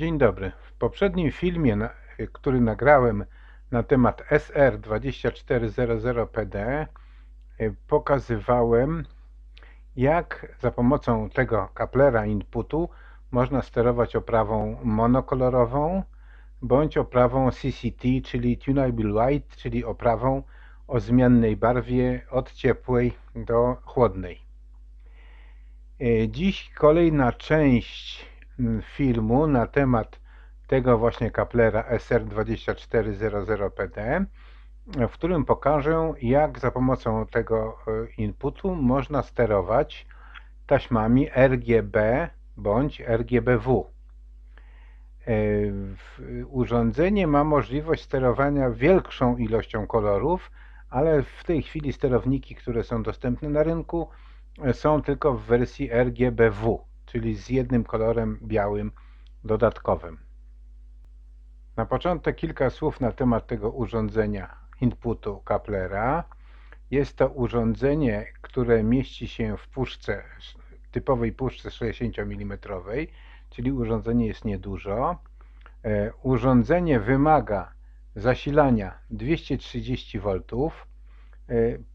Dzień dobry. W poprzednim filmie, który nagrałem na temat SR2400PD, y, pokazywałem, jak za pomocą tego kaplera inputu można sterować oprawą monokolorową bądź oprawą CCT, czyli Tunable White, czyli oprawą o zmiennej barwie od ciepłej do chłodnej. E, Dziś kolejna część filmu na temat tego właśnie kaplera SR2400PD, w którym pokażę jak za pomocą tego e, inputu można sterować taśmami RGB bądź RGBW. E, Urządzenie ma możliwość sterowania większą ilością kolorów, ale w tej chwili sterowniki, które są dostępne na rynku, e, są tylko w wersji RGBW, czyli z jednym kolorem białym dodatkowym. Na początek kilka słów na temat tego urządzenia inputu kaplera. Jest to urządzenie, które mieści się w puszce, typowej puszce 60 mm, czyli urządzenie jest niedużo. E, Urządzenie wymaga zasilania 230 V, e,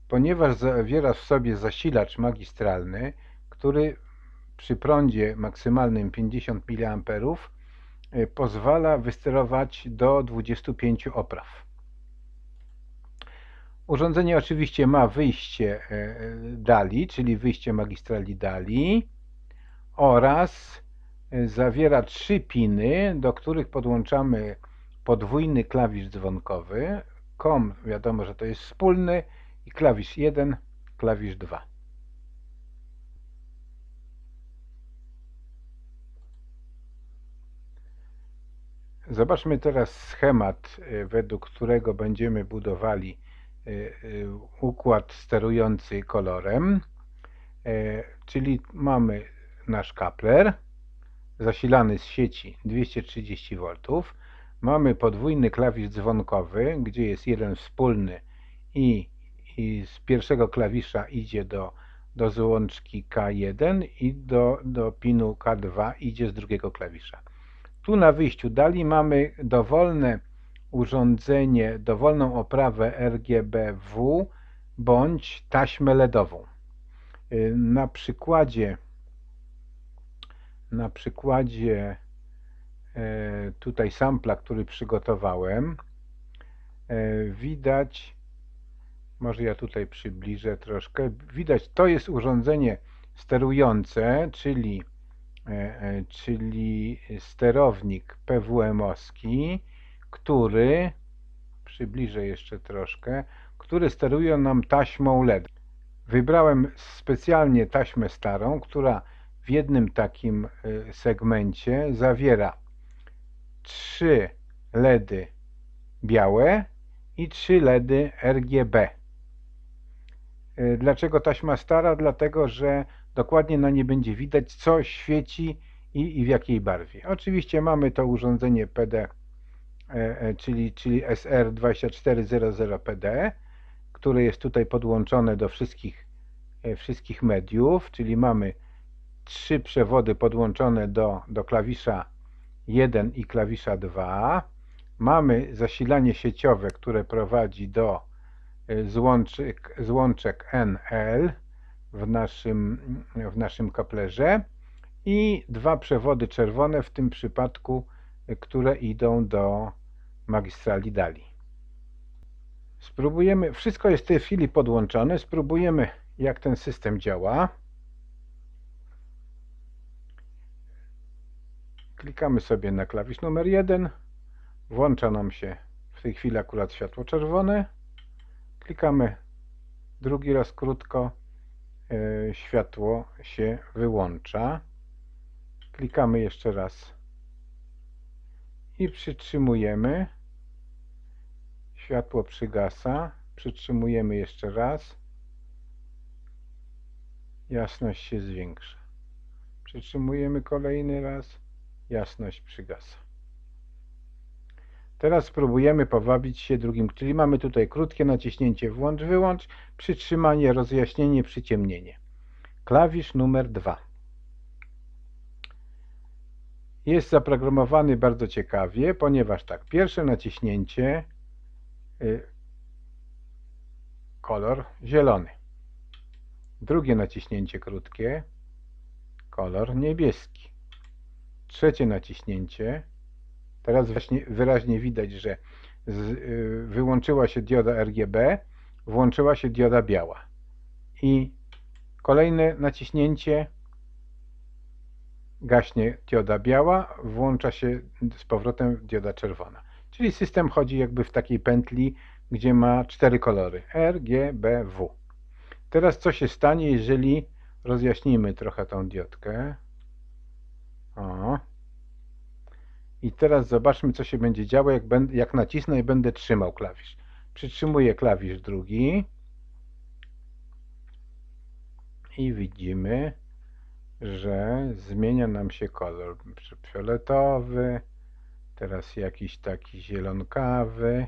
ponieważ zawiera w sobie zasilacz magistralny, który przy prądzie maksymalnym 50 mA e, pozwala wysterować do 25 opraw. Urządzenie oczywiście ma wyjście e, DALI, czyli wyjście magistrali DALI oraz zawiera trzy piny, do których podłączamy podwójny klawisz dzwonkowy. COM wiadomo, że to jest wspólny i klawisz 1, klawisz 2. Zobaczmy teraz schemat, e, według którego będziemy budowali e, e, układ sterujący kolorem. E, Czyli mamy nasz kapler zasilany z sieci 230 V. Mamy podwójny klawisz dzwonkowy, gdzie jest jeden wspólny i, i z pierwszego klawisza idzie do, do złączki K1 i do, do pinu K2 idzie z drugiego klawisza. Tu na wyjściu dali mamy dowolne urządzenie, dowolną oprawę RGBW bądź taśmę LEDową. Y, Na przykładzie na przykładzie e, tutaj sampla, który przygotowałem, e, widać, może ja tutaj przybliżę troszkę, widać, to jest urządzenie sterujące, czyli, czyli sterownik PWM-owski, który, przybliżę jeszcze troszkę, który steruje nam taśmą LED. Wybrałem specjalnie taśmę starą, która w jednym takim y, segmencie zawiera trzy LEDy białe i trzy LEDy RGB. Dlaczego taśma stara? Dlatego, że dokładnie na nie będzie widać, co świeci i, i w jakiej barwie. Oczywiście mamy to urządzenie PD, e, e, czyli, czyli SR2400PD, które jest tutaj podłączone do wszystkich, e, wszystkich mediów, czyli mamy trzy przewody podłączone do, do klawisza 1 i klawisza 2. Mamy zasilanie sieciowe, które prowadzi do złączek, złączek NL w naszym, w naszym kaplerze i dwa przewody czerwone, w tym przypadku, które idą do magistrali DALI. Spróbujemy, wszystko jest w tej chwili podłączone, spróbujemy jak ten system działa. Klikamy sobie na klawisz numer 1. Włącza nam się w tej chwili akurat światło czerwone. Klikamy drugi raz krótko. E, Światło się wyłącza. Klikamy jeszcze raz i przytrzymujemy. Światło przygasa. Przytrzymujemy jeszcze raz. Jasność się zwiększa. Przytrzymujemy kolejny raz jasność przygasa. Teraz spróbujemy powabić się drugim, czyli mamy tutaj krótkie naciśnięcie włącz, wyłącz, przytrzymanie, rozjaśnienie, przyciemnienie. Klawisz numer 2. jest zaprogramowany bardzo ciekawie, ponieważ tak, pierwsze naciśnięcie y, kolor zielony. Drugie naciśnięcie krótkie kolor niebieski. Trzecie naciśnięcie teraz właśnie wyraźnie widać, że z, y, wyłączyła się dioda RGB, włączyła się dioda biała. I kolejne naciśnięcie gaśnie dioda biała, włącza się z powrotem dioda czerwona. Czyli system chodzi jakby w takiej pętli, gdzie ma cztery kolory R, G, B, W. Teraz co się stanie, jeżeli rozjaśnimy trochę tą diodkę. O. I teraz zobaczmy, co się będzie działo, jak, będę, jak nacisnę i będę trzymał klawisz. Przytrzymuję klawisz drugi. I widzimy, że zmienia nam się kolor. Fioletowy, teraz jakiś taki zielonkawy.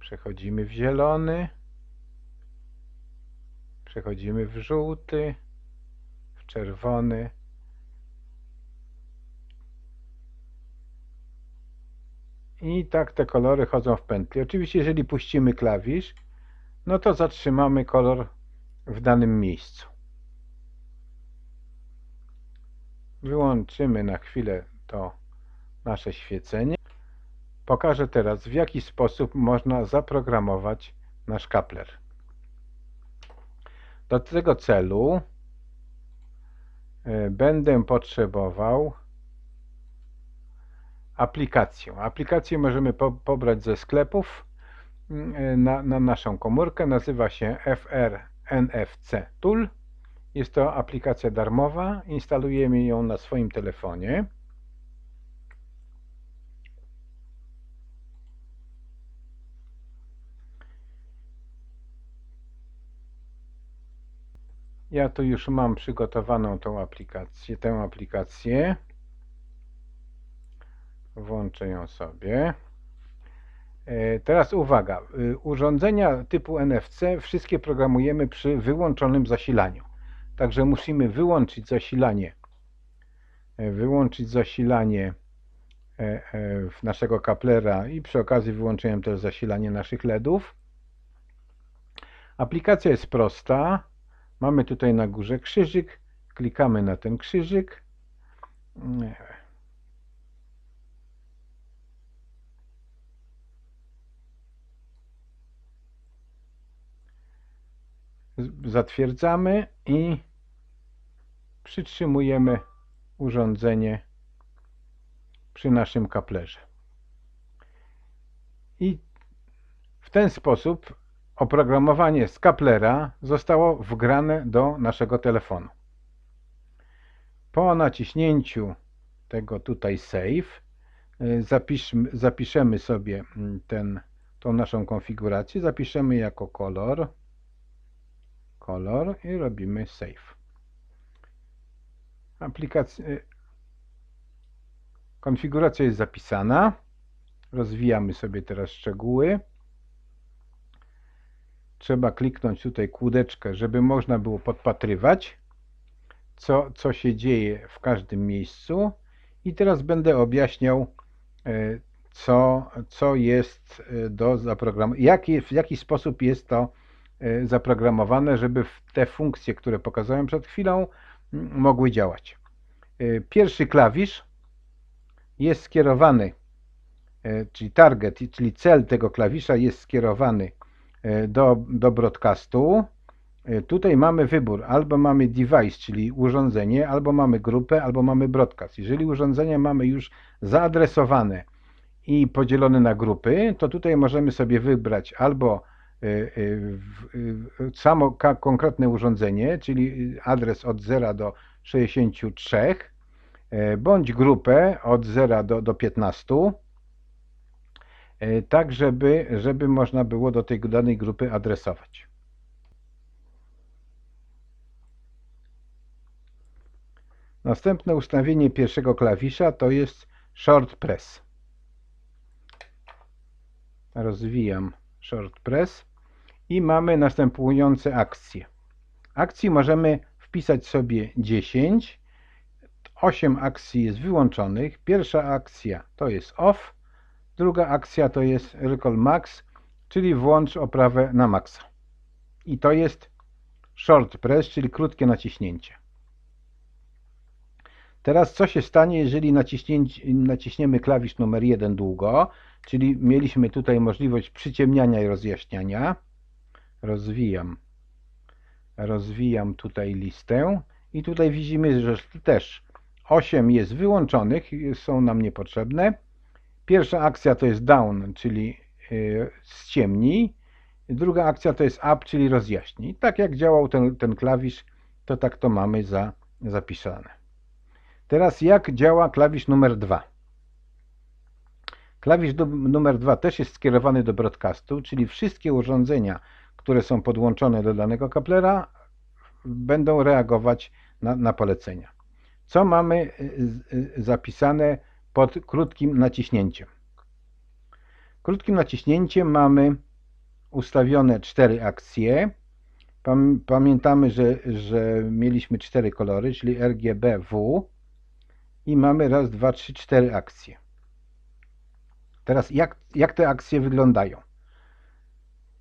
Przechodzimy w zielony. Przechodzimy w żółty, w czerwony. I tak te kolory chodzą w pętli. Oczywiście, jeżeli puścimy klawisz, no to zatrzymamy kolor w danym miejscu. Wyłączymy na chwilę to nasze świecenie. Pokażę teraz, w jaki sposób można zaprogramować nasz kapler. Do tego celu e, będę potrzebował aplikację. Aplikację możemy po, pobrać ze sklepów mm, e, na, na naszą komórkę. Nazywa się FR NFC Tool. Jest to aplikacja darmowa. Instalujemy ją na swoim telefonie. Ja tu już mam przygotowaną tą aplikację, tę aplikację. Włączę ją sobie. E, teraz uwaga, e, urządzenia typu NFC wszystkie programujemy przy wyłączonym zasilaniu. Także musimy wyłączyć zasilanie, e, wyłączyć zasilanie naszego kaplera i przy okazji wyłączyłem też zasilanie naszych LEDów. Aplikacja jest prosta. Mamy tutaj na górze krzyżyk, klikamy na ten krzyżyk. Zatwierdzamy i przytrzymujemy urządzenie przy naszym kaplerze. I w ten sposób Oprogramowanie z kaplera zostało wgrane do naszego telefonu. Po naciśnięciu tego tutaj save y, zapiszmy, zapiszemy sobie mm, ten, tą naszą konfigurację, zapiszemy jako kolor kolor i robimy save. Aplikacja, y, konfiguracja jest zapisana. Rozwijamy sobie teraz szczegóły trzeba kliknąć tutaj kłódeczkę, żeby można było podpatrywać, co, co się dzieje w każdym miejscu. I teraz będę objaśniał, e, co, co jest e, do zaprogramowania, jaki, w jaki sposób jest to e, zaprogramowane, żeby te funkcje, które pokazałem przed chwilą, mogły działać. Pierwszy klawisz jest skierowany, czyli target, czyli cel tego klawisza jest skierowany do, do broadcastu, e, tutaj mamy wybór, albo mamy device, czyli urządzenie, albo mamy grupę, albo mamy broadcast. Jeżeli urządzenie mamy już zaadresowane i podzielone na grupy, to tutaj możemy sobie wybrać albo e, samo konkretne urządzenie, czyli adres od 0 do 63, bądź grupę od 0 do, do 15, E, tak żeby, żeby można było do tej danej grupy adresować. Następne ustawienie pierwszego klawisza to jest Short Press. Rozwijam Short Press i mamy następujące akcje. Akcji możemy wpisać sobie 10. 8 akcji jest wyłączonych. Pierwsza akcja to jest off, druga akcja to jest recall max, czyli włącz oprawę na maksa. I to jest short press, czyli krótkie naciśnięcie. Teraz co się stanie, jeżeli naciśniemy klawisz numer 1 długo, czyli mieliśmy tutaj możliwość przyciemniania i rozjaśniania. Rozwijam, rozwijam tutaj listę i tutaj widzimy, że też 8 jest wyłączonych, są nam niepotrzebne. Pierwsza akcja to jest down, czyli y, ściemnij. Druga akcja to jest up, czyli rozjaśnij. Tak jak działał ten, ten klawisz, to tak to mamy za, zapisane. Teraz jak działa klawisz numer 2? Klawisz numer 2 też jest skierowany do broadcastu, czyli wszystkie urządzenia, które są podłączone do danego kaplera, będą reagować na, na polecenia. Co mamy y, y, zapisane pod krótkim naciśnięciem? Krótkim naciśnięciem mamy ustawione cztery akcje. Pamiętamy, że, że mieliśmy cztery kolory, czyli RGB, W i mamy raz, dwa, trzy, cztery akcje. Teraz jak, jak te akcje wyglądają?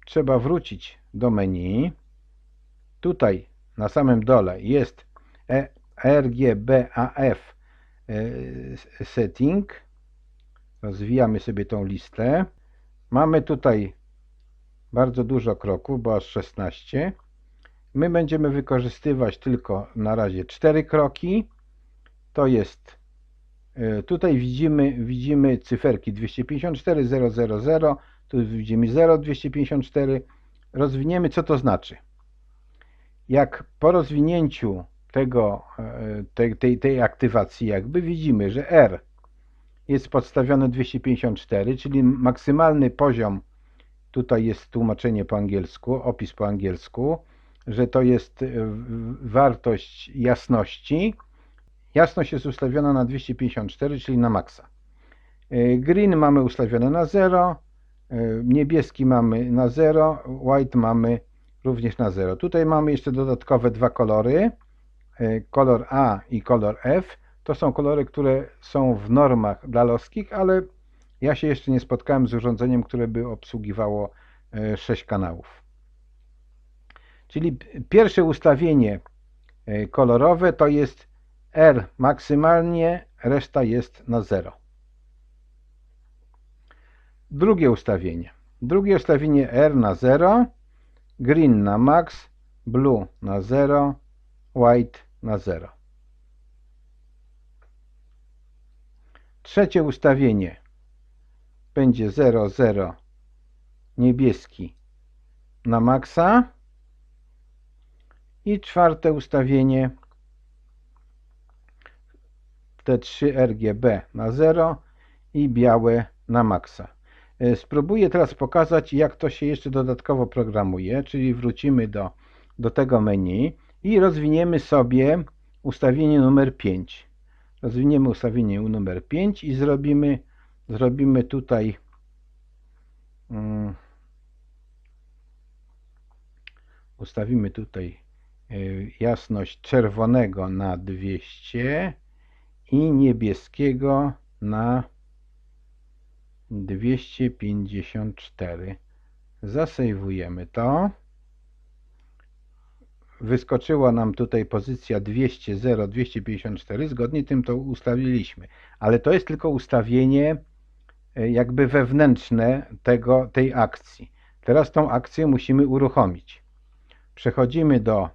Trzeba wrócić do menu. Tutaj na samym dole jest e, RGBAF setting. Rozwijamy sobie tą listę. Mamy tutaj bardzo dużo kroków, bo aż 16. My będziemy wykorzystywać tylko na razie 4 kroki to jest e, tutaj widzimy, widzimy cyferki 254, 000, tu widzimy 0, 254. Rozwiniemy, co to znaczy. Jak po rozwinięciu tego, e, tej, tej, tej aktywacji jakby widzimy, że R jest podstawione 254, czyli maksymalny poziom, tutaj jest tłumaczenie po angielsku, opis po angielsku, że to jest e, wartość jasności, Jasność jest ustawiona na 254, czyli na maksa. E, green mamy ustawione na 0, e, niebieski mamy na 0, white mamy również na 0. Tutaj mamy jeszcze dodatkowe dwa kolory, kolor A i kolor F. To są kolory, które są w normach dalowskich, ale ja się jeszcze nie spotkałem z urządzeniem, które by obsługiwało 6 kanałów. Czyli pierwsze ustawienie kolorowe to jest R maksymalnie, reszta jest na 0. Drugie ustawienie. Drugie ustawienie R na 0, green na max, blue na 0, white na 0. Trzecie ustawienie będzie 0, 0, niebieski na maksa. I czwarte ustawienie te 3 RGB na 0 i białe na maksa. E, spróbuję teraz pokazać, jak to się jeszcze dodatkowo programuje, czyli wrócimy do, do tego menu i rozwiniemy sobie ustawienie numer 5. Rozwiniemy ustawienie numer 5 i zrobimy, zrobimy tutaj um, ustawimy tutaj y, jasność czerwonego na 200 i niebieskiego na 254. Zasejwujemy to. Wyskoczyła nam tutaj pozycja 200, 0, 254. Zgodnie tym to ustawiliśmy. Ale to jest tylko ustawienie e, jakby wewnętrzne tego, tej akcji. Teraz tą akcję musimy uruchomić. Przechodzimy do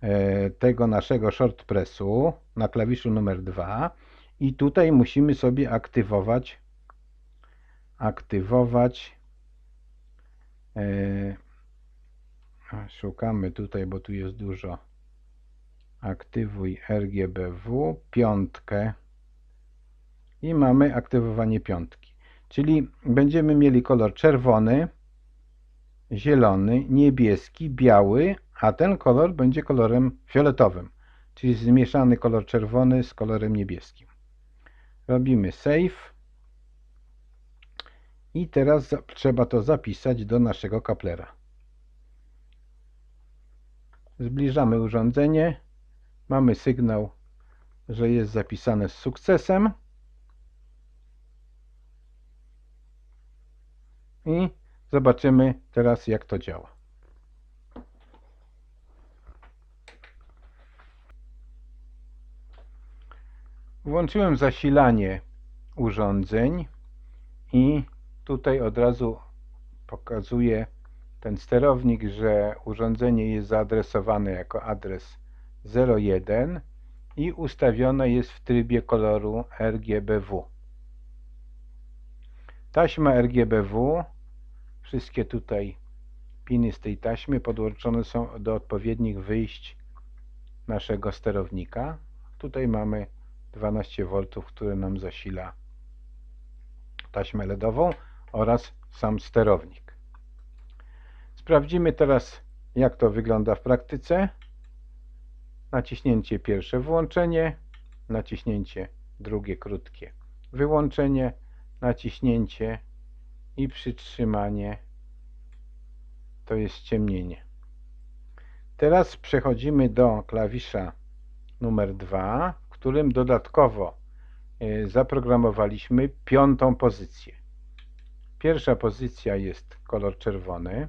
E, tego naszego short pressu na klawiszu numer 2 i tutaj musimy sobie aktywować aktywować e, szukamy tutaj, bo tu jest dużo. Aktywuj RGBW piątkę. I mamy aktywowanie piątki. Czyli będziemy mieli kolor czerwony zielony, niebieski, biały a ten kolor będzie kolorem fioletowym, czyli zmieszany kolor czerwony z kolorem niebieskim. Robimy save. I teraz trzeba to zapisać do naszego kaplera. Zbliżamy urządzenie. Mamy sygnał, że jest zapisane z sukcesem. I zobaczymy teraz jak to działa. Włączyłem zasilanie urządzeń i tutaj od razu pokazuje ten sterownik, że urządzenie jest zaadresowane jako adres 01 i ustawione jest w trybie koloru RGBW. Taśma RGBW, wszystkie tutaj piny z tej taśmy podłączone są do odpowiednich wyjść naszego sterownika. Tutaj mamy 12V, które nam zasila taśmę LEDową oraz sam sterownik. Sprawdzimy teraz jak to wygląda w praktyce. Naciśnięcie pierwsze włączenie, naciśnięcie drugie krótkie wyłączenie, naciśnięcie i przytrzymanie to jest ciemnienie. Teraz przechodzimy do klawisza numer 2, w którym dodatkowo e, zaprogramowaliśmy piątą pozycję. Pierwsza pozycja jest kolor czerwony,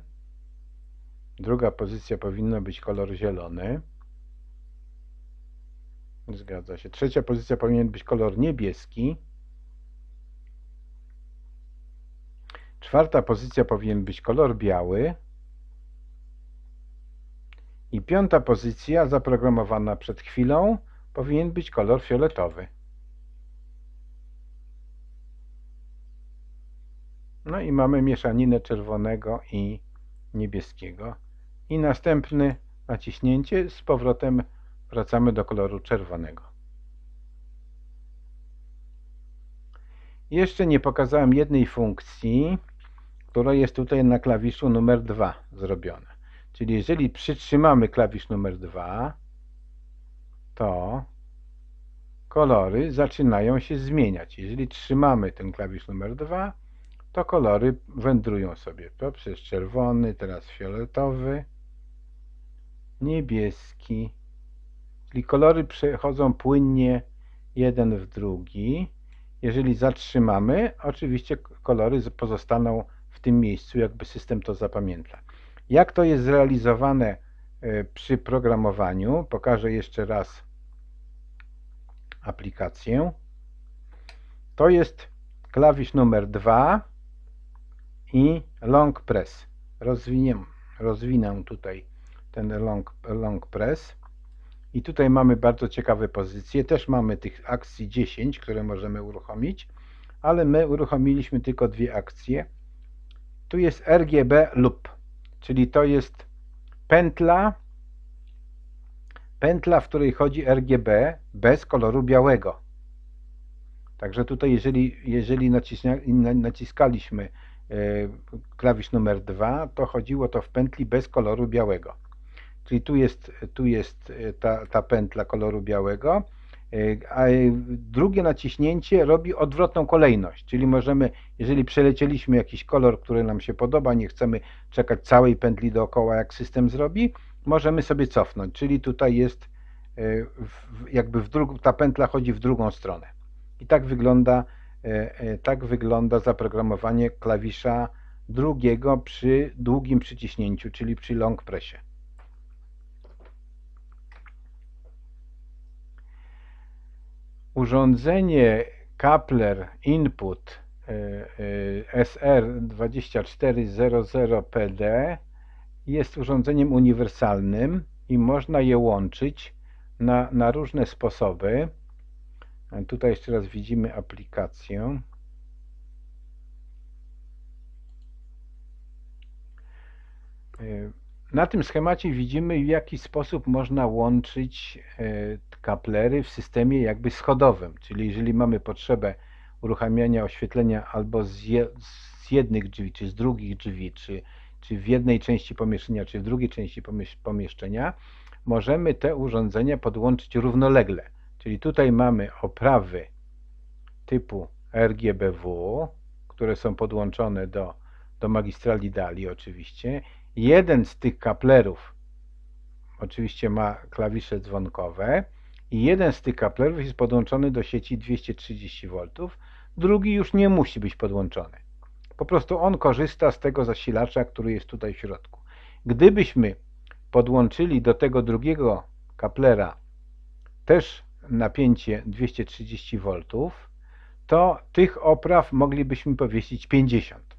druga pozycja powinna być kolor zielony, zgadza się, trzecia pozycja powinien być kolor niebieski, czwarta pozycja powinien być kolor biały, i piąta pozycja, zaprogramowana przed chwilą, powinien być kolor fioletowy. No i mamy mieszaninę czerwonego i niebieskiego. I następne naciśnięcie, z powrotem wracamy do koloru czerwonego. Jeszcze nie pokazałem jednej funkcji, która jest tutaj na klawiszu numer 2 zrobiona. Czyli jeżeli przytrzymamy klawisz numer 2, to kolory zaczynają się zmieniać. Jeżeli trzymamy ten klawisz numer 2, to kolory wędrują sobie poprzez czerwony, teraz fioletowy, niebieski. Czyli kolory przechodzą płynnie jeden w drugi. Jeżeli zatrzymamy, oczywiście kolory pozostaną w tym miejscu, jakby system to zapamięta. Jak to jest zrealizowane e, przy programowaniu? Pokażę jeszcze raz aplikację. To jest klawisz numer 2 i long press. Rozwinę, rozwinę tutaj ten long, long press. I tutaj mamy bardzo ciekawe pozycje. Też mamy tych akcji 10, które możemy uruchomić, ale my uruchomiliśmy tylko dwie akcje. Tu jest RGB lub czyli to jest pętla, pętla, w której chodzi RGB bez koloru białego. Także tutaj, jeżeli, jeżeli naciskaliśmy e, klawisz numer 2, to chodziło to w pętli bez koloru białego. Czyli tu jest, tu jest e, ta, ta pętla koloru białego, E, a drugie naciśnięcie robi odwrotną kolejność, czyli możemy, jeżeli przelecieliśmy jakiś kolor, który nam się podoba, nie chcemy czekać całej pętli dookoła, jak system zrobi, możemy sobie cofnąć, czyli tutaj jest e, jakby w drugą, ta pętla chodzi w drugą stronę. I tak wygląda, tak wygląda zaprogramowanie klawisza drugiego przy długim przyciśnięciu, czyli przy long pressie. Urządzenie Kapler Input e, e, SR2400PD jest urządzeniem uniwersalnym i można je łączyć na, na różne sposoby. Tutaj jeszcze raz widzimy aplikację. E, na tym schemacie widzimy w jaki sposób można łączyć kaplery w systemie jakby schodowym, czyli jeżeli mamy potrzebę uruchamiania oświetlenia albo z, je, z jednych drzwi, czy z drugich drzwi, czy, czy w jednej części pomieszczenia, czy w drugiej części pomieszczenia, możemy te urządzenia podłączyć równolegle. Czyli tutaj mamy oprawy typu RGBW, które są podłączone do, do magistrali DALI oczywiście. Jeden z tych kaplerów oczywiście ma klawisze dzwonkowe i jeden z tych kaplerów jest podłączony do sieci 230V, drugi już nie musi być podłączony. Po prostu on korzysta z tego zasilacza, który jest tutaj w środku. Gdybyśmy podłączyli do tego drugiego kaplera też napięcie 230V, to tych opraw moglibyśmy powiesić 50.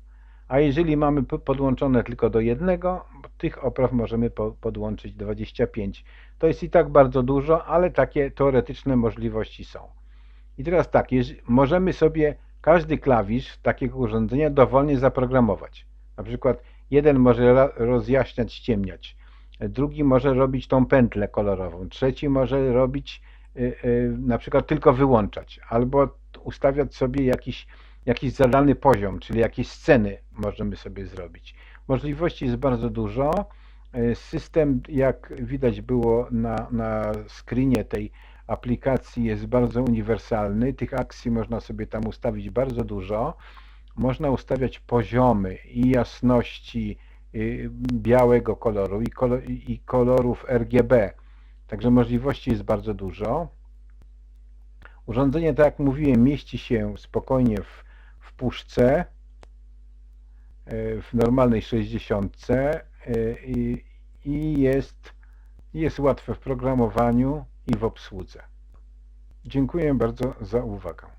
A jeżeli mamy po- podłączone tylko do jednego, tych opraw możemy po, podłączyć 25. To jest i tak bardzo dużo, ale takie teoretyczne możliwości są. I teraz tak, możemy sobie każdy klawisz takiego urządzenia dowolnie zaprogramować. Na przykład jeden może rozjaśniać, ściemniać, drugi może robić tą pętlę kolorową, trzeci może robić y, y, na przykład tylko wyłączać, albo ustawiać sobie jakiś, jakiś zadany poziom, czyli jakieś sceny możemy sobie zrobić. Możliwości jest bardzo dużo. Y, System, jak widać było na, na screenie tej aplikacji, jest bardzo uniwersalny. Tych akcji można sobie tam ustawić bardzo dużo. Można ustawiać poziomy i jasności y, białego koloru i, kolo, i kolorów RGB. Także możliwości jest bardzo dużo. Urządzenie, tak jak mówiłem, mieści się spokojnie w, w puszce, w normalnej 60 y, i, i jest, jest łatwe w programowaniu i w obsłudze. Dziękuję bardzo za uwagę.